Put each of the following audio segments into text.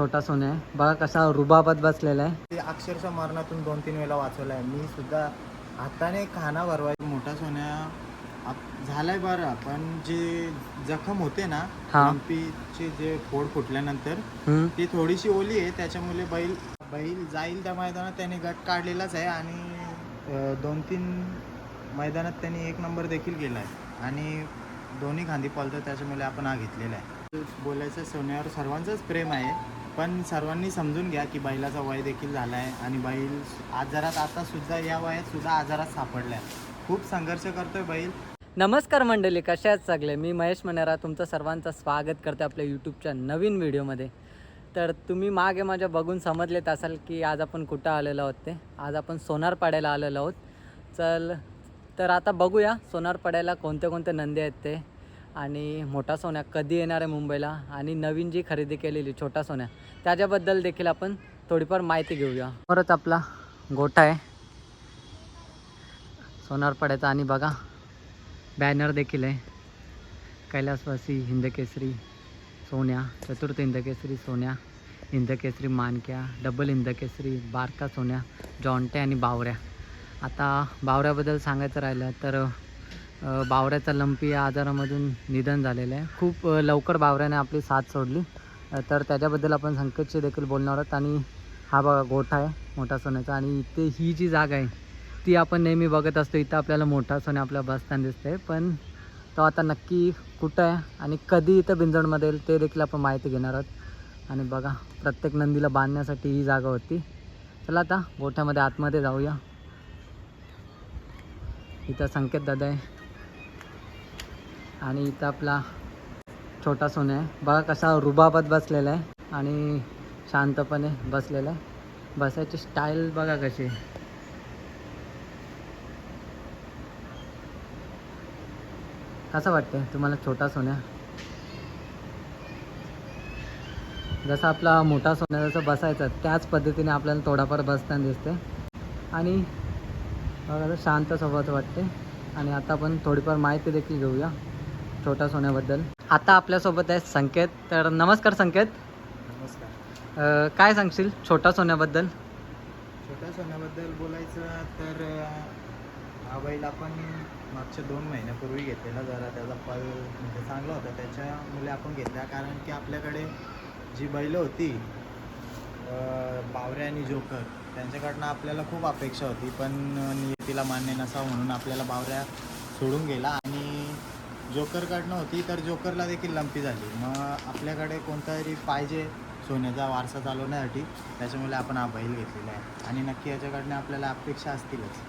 छोटा सोन्या आहे. बघा कसा रुबाबात बसलेला आहे. ते अक्षरशः मरणातून दोन तीन वेळा वाचवलं आहे मी सुद्धा हाताने खाना भरवाय मोठा सोन्या झालाय बरं पण जे जखम होते ना हा. लंपीचे जे फोड फुटल्यानंतर हम्म. ती थोडीशी ओली आहे. त्याच्यामुळे बैल बैल जाईल त्या मैदानात त्याने गट काढलेलाच आहे आणि अं, दोन तीन मैदानात त्यांनी एक नंबर देखील केला आहे आणि दोन्ही खांदी पळतो त्याच्यामुळे आपण हा घेतलेला आहे. बोलायचं सोन्यावर सर्वांचंच प्रेम आहे. पण सर्वांनी समजून घ्या की बैलाचा वय देखील झाला आहे आणि बैल आजारात आता सुद्धा या वयात सुद्धा आजारात सापडला आहे खूप संघर्ष करतोय बैल. नमस्कार मंडळी कशा आहेत सगळे? मी महेश मनेरा तुमचं सर्वांचं स्वागत करते आपल्या यूट्यूबच्या नवीन व्हिडिओमध्ये. तर तुम्ही मागे माझ्या बघून समजलेत असाल की आज आपण कुठं आलेलो आहोत ते. आज आपण सोनार पाड्याला आलेलो आहोत. चल तर आता बघूया सोनार पाड्याला कोणते कोणते नंदी आहेत ते. आणि मोठा सोन्या कधी येणार आहे मुंबईला? आणि नवीन जी खरेदी केलेली छोटा सोन्या त्याच्याबद्दल देखील आपण थोडीफार माहिती घेऊया. परत आपला गोठा आहे. सोनार पड्याचा आणि बघा बॅनर देखील आहे. कैलासवासी हिंदकेसरी सोन्या चतुर्थ हिंदकेसरी सोन्या हिंदकेसरी मानक्या डबल हिंदकेसरी बारका सोन्या जॉन्टे आणि बावऱ्या. आता बावऱ्याबद्दल सांगायचं राहिलं तर बावऱ्याचा लंपी या आजारामधून निधन झालेलं आहे. खूप लवकर बावऱ्याने आपली साथ सोडली. तर त्याच्याबद्दल आपण संकेतशी देखील बोलणार आहोत आणि हा बघा गोठा आहे मोठा सोन्याचा आणि इथे ही जी जागा आहे ती आपण नेहमी बघत असतो. इथं आपल्याला मोठा सोने आपल्या बसताना दिसते पण तो आता नक्की कुठं आहे आणि कधी इथं बिंजोडमध्ये येईल ते देखील आपण माहिती घेणार आहोत. आणि बघा प्रत्येक नंदीला बांधण्यासाठी ही जागा होती. चला आता गोठ्यामध्ये आतमध्ये जाऊया. इथं संकेत दादा आहे. आणि इथं आपला छोटा सोन्या आहे. बघा कसा रुबाबात बसलेला आहे आणि शांतपणे बसलेला आहे. बसायची स्टाईल बघा कशी कसं वाटते तुम्हाला छोटा सोन्या? जसा आपला मोठा सोन्या जसं बसायचा त्याच पद्धतीने आपल्याला थोडाफार बसताना दिसते आणि बघा शांत सोबत वाटते आणि आता आपण थोडीफार माहिती देखील घेऊया. छोटा सोन्याबद्दल. आता आपल्यासोबत आहे संकेत. तर नमस्कार संकेत. नमस्कार. अं, काय सांगशील छोटा सोन्याबद्दल? छोट्या सोन्याबद्दल बोलायचं तर अं, हा बैल आपण मागच्या दोन महिन्यापूर्वी घेतलेला जरा त्याचा पल म्हणजे चांगला होता. त्याच्यामुळे आपण घेतला. कारण की आपल्याकडे जी बैलं होती अं, बावऱ्या आणि जोकर त्यांच्याकडनं आपल्याला खूप अपेक्षा होती. पण नियतीला मान्य नसावं म्हणून आपल्याला बावऱ्या सोडून गेला आणि जोकरकडनं होती तर जोकरला देखील लंपी झाली. मग आपल्याकडे कोणता तरी पाहिजे सोन्याचा वारसा चालवण्यासाठी त्याच्यामुळे आपण हा बैल घेतलेला आहे. आणि नक्की याच्याकडनं आपल्याला अपेक्षा असतीलच.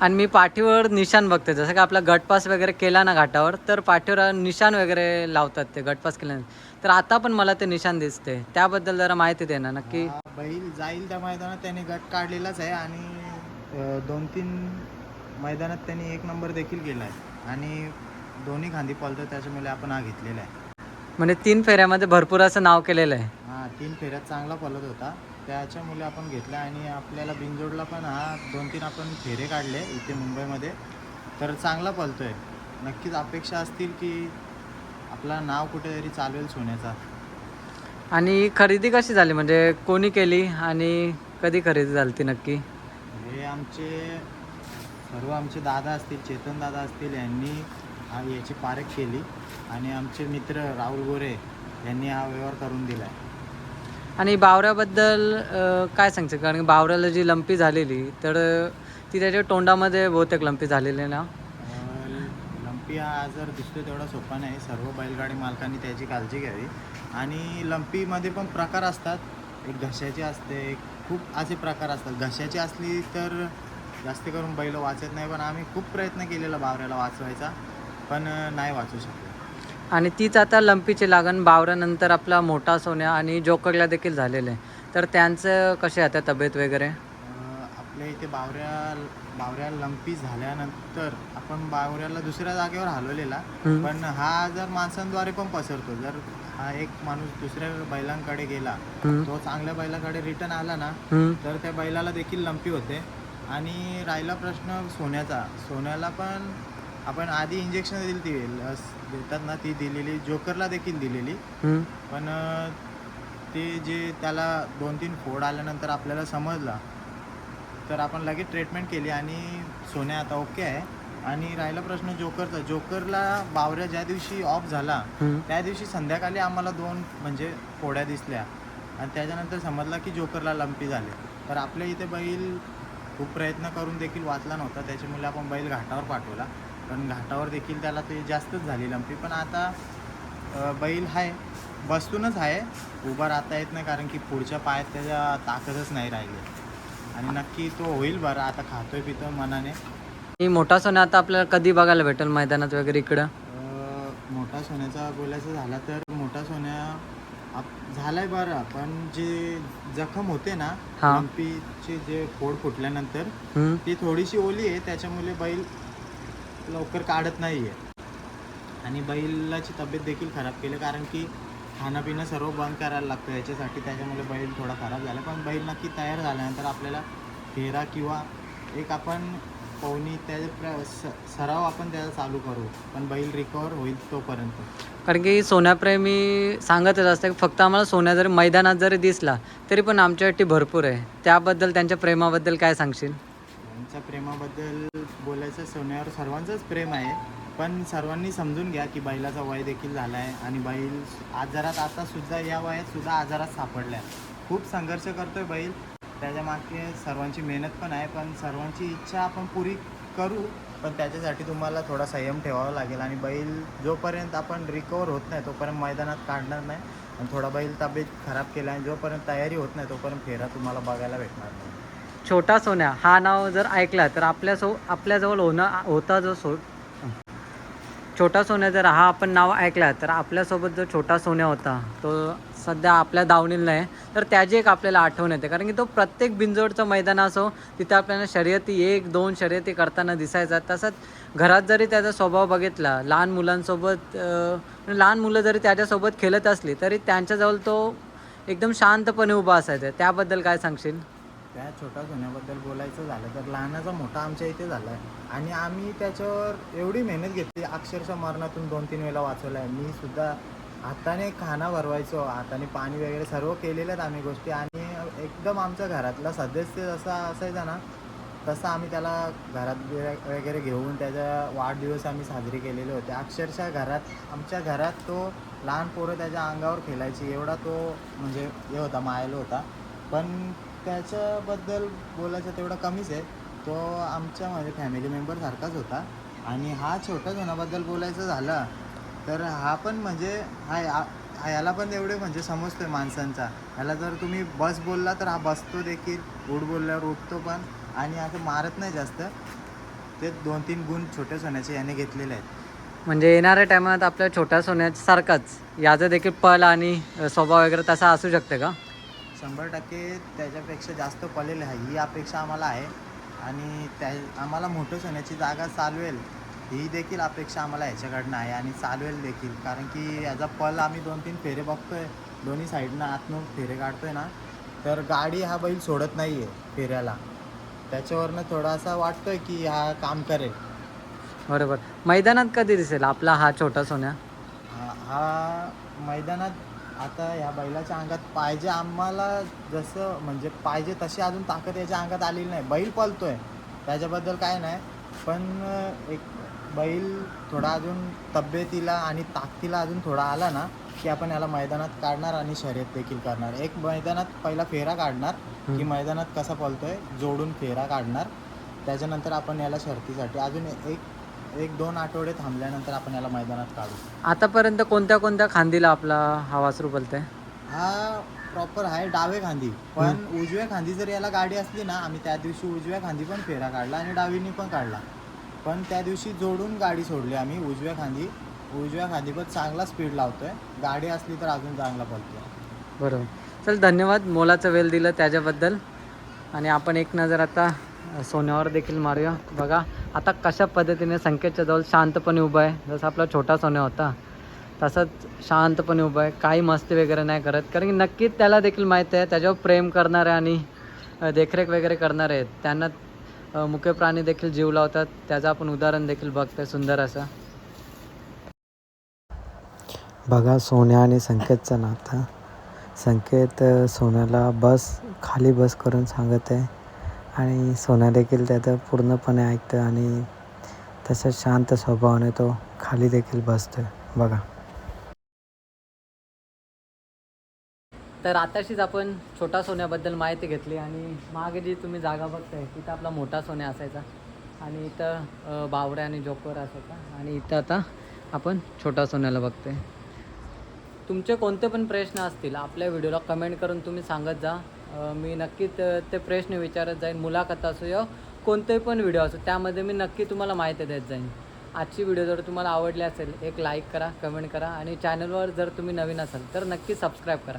आणि मी पाठीवर निशाण बघते जसं की आपला गटपास वगैरे केला ना घाटावर तर पाठीवर निशाण वगैरे लावतात ते गटपास केल्यानंतर. तर आता पण मला ते निशाण दिसते त्याबद्दल जरा माहिती दे ना नक्की. बैल जाईल त्या मैदानात त्याने गट काढलेलाच आहे. आणि दोन तीन मैदानात त्यांनी एक नंबर देखील केला आहे. आणि दोन्ही खांदी पळतो त्याच्यामुळे आपण हा घेतलेला आहे. म्हणजे तीन फेऱ्यामध्ये भरपूर असं नाव केलेलं आहे. हा तीन फेऱ्यात चांगला पळत होता. त्याच्यामुळे आपण घेतला आणि आपल्याला बिंजोडला पण हा दोन तीन आपण फेरे काढले इथे मुंबईमध्ये. तर चांगला पळतोय नक्कीच अपेक्षा असतील की आपला नाव कुठेतरी चालवेल सोन्याचा. आणि खरेदी कशी झाली? म्हणजे कोणी केली आणि कधी खरेदी झाली ती नक्की? हे आमचे सर्व आमचे दादा असतील चेतन दादा असतील यांनी हा याची पारख केली. आणि आमचे मित्र राहुल गोरे यांनी हा व्यवहार करून दिला आहे आणि बावऱ्याबद्दल काय सांगते कारण बावऱ्याला जी लंपी झालेली तर ती त्याच्या तोंडामध्ये बहुतेक लंपी झालेली ना? लंपी हा आजार दिसतो तेवढा सोपा नाही. सर्व बैलगाडी मालकांनी त्याची काळजी घ्यावी. आणि लंपीमध्ये पण प्रकार असतात. एक घशाची असते खूप असे प्रकार असतात. घशाची असली तर जास्त करून बैल वाचत नाही पण आम्ही खूप प्रयत्न केलेला बावऱ्याला वाचवायचा. पण नाही वाचू शकलो. आणि तीच आता लंपीची लागण बावऱ्यानंतर आपला मोठा सोन्या आणि जोकरला देखील झालेलं आहे. तर त्यांचं कसे आता तब्येत वगैरे? आपल्या इथे बावऱ्या बावऱ्या लंपी झाल्यानंतर आपण बावऱ्याला दुसऱ्या जागेवर हलवलेला. पण हा आजार माणसांद्वारे पण पसरतो. जर हा एक माणूस दुसऱ्या बैलांकडे गेला तो चांगल्या बैलाकडे रिटर्न आला ना तर त्या बैलाला देखील लंपी होते. आणि राहिला प्रश्न सोन्याचा. सोन्याला पण आपण आधी इंजेक्शन दिली ती लस देतात ना ती दिलेली जोकरला देखील दिलेली. पण ते जे त्याला दोन तीन फोड आल्यानंतर आपल्याला समजला तर आपण लगेच ट्रीटमेंट केली आणि सोन्या आता ओके आहे. आणि राहिला प्रश्न जोकरचा जोकरला बावऱ्या ज्या दिवशी ऑफ झाला. त्या दिवशी संध्याकाळी आम्हाला दोन म्हणजे फोड्या दिसल्या. आणि त्याच्यानंतर समजला की जोकरला लंपी झाले. तर आपल्या इथे बैल खूप प्रयत्न करून देखील वाचला नव्हता. त्याच्यामुळे आपण बैल घाटावर पाठवला. पण घाटावर देखील त्याला ते जास्तच झाली लंपी पण आता बैल आहे बसूनच आहे उभा राहता येत नाही कारण की पुढच्या पायात त्याच्या ताकदच नाही राहिली. आणि नक्की तो होईल बरं. आता खातोय पितोय मनाने. मोठा सोन्या आता आपल्याला कधी बघायला भेटेल मैदानात वगैरे इकडं? मोठा सोन्याचा बोलायचं झाला तर मोठा सोन्या आप- झालाय बरं. पण जे जखम होते ना हा. लंपीचे जे फोड फुटल्यानंतर. ती थोडीशी ओली आहे. त्याच्यामुळे बैल लवकर काढत नाही आहे आणि बैलाची तब्येत देखील खराब केली कारण की खाणंपिणं सर्व बंद करायला लागतं. याच्यासाठी त्याच्यामुळे बैल थोडा खराब झाला. पण बैल नक्की तयार झाल्यानंतर आपल्याला फेरा किंवा एक आपण पवनी त्याचे प्र स- सराव आपण त्याचा चालू करू. पण बैल रिकवर होईल तोपर्यंत. कारण की सोन्याप्रेमी सांगतच असतं की फक्त आम्हाला सोन्या जरी मैदानात जरी दिसला तरी पण आमच्यासाठी भरपूर आहे. त्याबद्दल त्यांच्या प्रेमाबद्दल काय सांगशील? यांच्या प्रेमाबद्दल बोलायचं सोन्यावर सर्वांचंच प्रेम आहे. पण सर्वांनी समजून घ्या की बैलाचा वय देखील झाला आहे आणि बैल आजारात आता सुद्धा या वयात सुद्धा आजारात सापडला आहे खूप संघर्ष करतोय बैल. त्याच्यामागे सर्वांची मेहनत पण आहे पण सर्वांची इच्छा आपण पुरी करू. पण त्याच्यासाठी तुम्हाला थोडा संयम ठेवावा लागेल आणि बैल जोपर्यंत आपण रिकवर होत नाही तोपर्यंत मैदानात काढणार नाही. आणि थोडा बैल तब्येत खराब केला आणि जोपर्यंत तयारी होत नाही तोपर्यंत फेरा तुम्हाला बघायला भेटणार नाही. छोटा सोन्या हा नाव जर ऐकला तर आपल्या सो आपल्याजवळ होणं होता जो सो छोटा सोन्या जर हा आपण नाव ऐकला तर आपल्यासोबत जो छोटा सोन्या होता तो सध्या आपल्या दावणीला आहे. तर त्याची एक आपल्याला आठवण येते. कारण की तो प्रत्येक बिंजोडचं मैदान असो तिथे आपल्याला शर्यती एक दोन शर्यती करताना दिसायचा. तसंच घरात जरी त्याचा स्वभाव बघितला लहान मुलांसोबत लहान मुलं जरी त्याच्यासोबत खेळत असली तरी त्यांच्याजवळ तो एकदम शांतपणे उभा असायचा. त्याबद्दल काय सांगशील? त्या छोट्या सोन्याबद्दल बोलायचं झालं तर लहानाचा मोठा आमच्या इथे झाला आहे आणि आम्ही त्याच्यावर एवढी मेहनत घेतली अक्षरशः मरणातून दोन तीन वेळेला वाचवला आहे मी सुद्धा हाताने खाना भरवायचो हाताने पाणी वगैरे सर्व केलेल्या आहेत आम्ही गोष्टी. आणि एकदम आमच्या घरातला सदस्य जसा असायचा ना तसं आम्ही त्याला घरात वगैरे घेऊन त्याचा वाढदिवस आम्ही साजरे केलेले होते. अक्षरशः घरात आमच्या घरात तो लहान पोरं त्याच्या अंगावर खेळायची. एवढा तो म्हणजे हे होता मायलो होता. पण त्याच्याबद्दल बोलायचं तेवढं कमीच आहे. तो आमच्या माझ्या फॅमिली मेंबरसारखाच होता. आणि हा छोट्या जणाबद्दल बोलायचं झालं तर हा पण म्हणजे हा हा याला पण एवढे म्हणजे समजतोय माणसांचा. ह्याला जर तुम्ही बस बोलला तर हा बसतो देखील उठ बोलल्यावर उठतो पण. आणि असं मारत नाही जास्त. ते दोन तीन गुण छोट्या सोन्याचे याने घेतलेले आहेत. म्हणजे येणाऱ्या टायमात आपल्या छोट्या सोन्यासारखाच. याचं देखील पल आणि स्वभाव वगैरे तसा असू शकते का? शंभर टक्के त्याच्यापेक्षा जास्त पलेल आहे. ही अपेक्षा आम्हाला आहे. आणि त्या आम्हाला मोठं सोन्याची जागा चालवेल ही देखील अपेक्षा आम्हाला ह्याच्याकडनं आहे आणि चालवेल देखील. कारण की याचा पल आम्ही दोन तीन फेरे बघतोय. दोन्ही साईडनं आतनं फेरे काढतोय ना तर गाडी हा बैल सोडत नाही आहे फेऱ्याला. त्याच्यावरनं थोडासा वाटतोय की हा काम करेल. बरोबर. मैदानात कधी दिसेल आपला हा छोटा सोन्या? हा मैदानात आता ह्या बैलाच्या अंगात पाहिजे आम्हाला जसं म्हणजे पाहिजे तशी अजून ताकद याच्या अंगात आलेली नाही. बैल पळतोय. त्याच्याबद्दल काय नाही. पण एक बैल थोडा अजून तब्येतीला आणि ताकदीला अजून थोडा आला ना की आपण याला मैदानात काढणार आणि शर्यत देखील करणार. एक मैदानात पहिला फेरा काढणार की. मैदानात कसा पळतोय जोडून फेरा काढणार. त्याच्यानंतर आपण याला शर्तीसाठी अजून एक एक दोन आठवडे थांबल्यानंतर आपण याला मैदानात काढू. आतापर्यंत कोणत्या कोणत्या खांदीला आपला हा वासरू बोलतोय हा प्रॉपर आहे डावे खांदी. पण उजव्या खांदी जर याला गाडी असली ना आम्ही त्या दिवशी उजव्या खांदी पण फेरा काढला आणि डावीनी पण काढला. पण त्या दिवशी जोडून गाडी सोडली आम्ही उजव्या खांदी. उजव्या खांदी पण चांगला स्पीड लावतोय. गाडी असली तर अजून चांगला पळतोय. बरोबर. चल धन्यवाद मोलाचं वेळ दिलं त्याच्याबद्दल. आणि आपण एक नजर आता सोन्यावर देखील मारूया. बघा आता कशा पद्धतीने संकेतच्या जवळ शांतपणे उभा आहे? जसं आपला छोटा सोन्या होता तसंच शांतपणे उभा आहे. काही मस्ती वगैरे नाही करत. कारण की नक्कीच त्याला देखील माहीत आहे त्याच्यावर प्रेम करणारे आणि देखरेख वगैरे करणारे आहेत. त्यांना मुख्य प्राणी देखील जीव लावतात. त्याचं आपण उदाहरण देखील बघतोय सुंदर असं. बघा सोन्या आणि संकेतचं नातं. संकेत सोन्याला बस खाली बस करून सांगत आहे. आणि सोन्या देखील त्याचं पूर्णपणे ऐकतं आणि तसंच शांत स्वभावाने तो खाली देखील बसतो बघा. तर आताशीच आपण छोटा सोन्याबद्दल माहिती घेतली आणि मागे जी तुम्ही जागा बघताय तिथं आपला मोठा सोन्या असायचा आणि इथं बावऱ्या आणि जोकर असायचा आणि इथं आता आपण छोटा सोन्याला बघतोय. तुमचे कोणते पण प्रश्न असतील आपल्या व्हिडिओला कमेंट करून तुम्ही सांगत जा. मी नक्कीच ते प्रश्न विचारत जाईन. मुलाखत असो या कोणतेही पण व्हिडिओ असो त्यामध्ये मी नक्की तुम्हाला माहिती देत जाईन. आजची व्हिडिओ जर तुम्हाला आवडली असेल एक लाईक करा कमेंट करा आणि चॅनलवर जर तुम्ही नवीन असाल तर नक्की सबस्क्राईब करा.